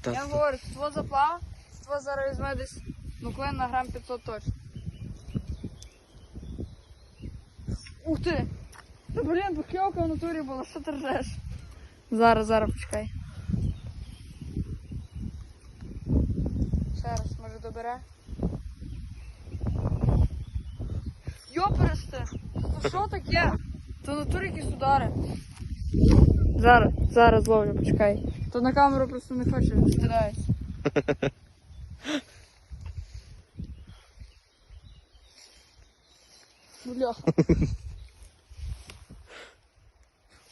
Та, Я говорю, ство заплав, ство зараз візьме десь, ну клин на грам 500 точно. Ух ти! Та блін, покльовка в натурі була, що ти ржеш? Зараз, зараз, почекай. Ще раз, може добере. Йопересте! Що таке? То натурі якісь удари. Зараз, зараз ловлю, почекай. То на камеру просто не хочу, стидається. Бляха.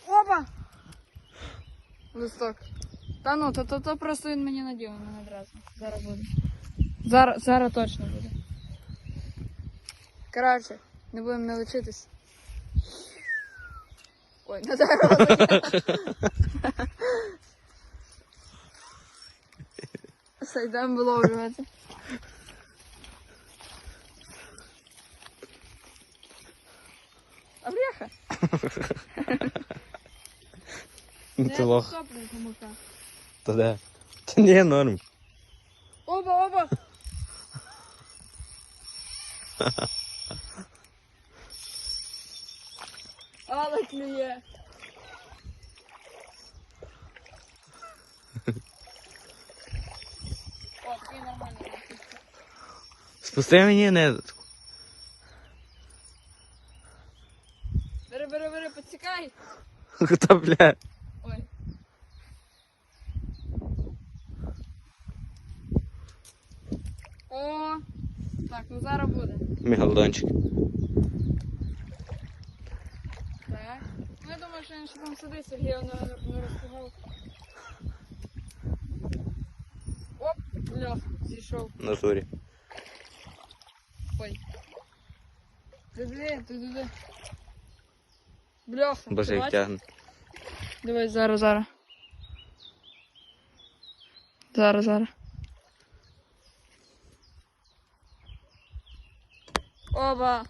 Опа! Листок. Та ну, то, то, то просто він мені надів, не одразу. Зараз буде. Зараз, зараз точно буде. Коротше, не будемо не лечитись. Ой, не зараз. Все, йдемо виловлювати. А бляха? ну, ти лох. Та де? Та ні, норм. Оба, оба! Але клює. О, такий нормальний. Спусти мені ниточку. Бери, бери, бери, підсікай. Та бля. Ой. О, так, ну зараз буде. Мегалдончик. що він ще там сидить, Сергій не, не розказав. Оп, бля, зійшов. На турі. Ой. Ти блін, ти туди. Бляха. Боже, ти як бачиш? тягне. Дивись, зараз, зараз. Зараз, зараз. Оба.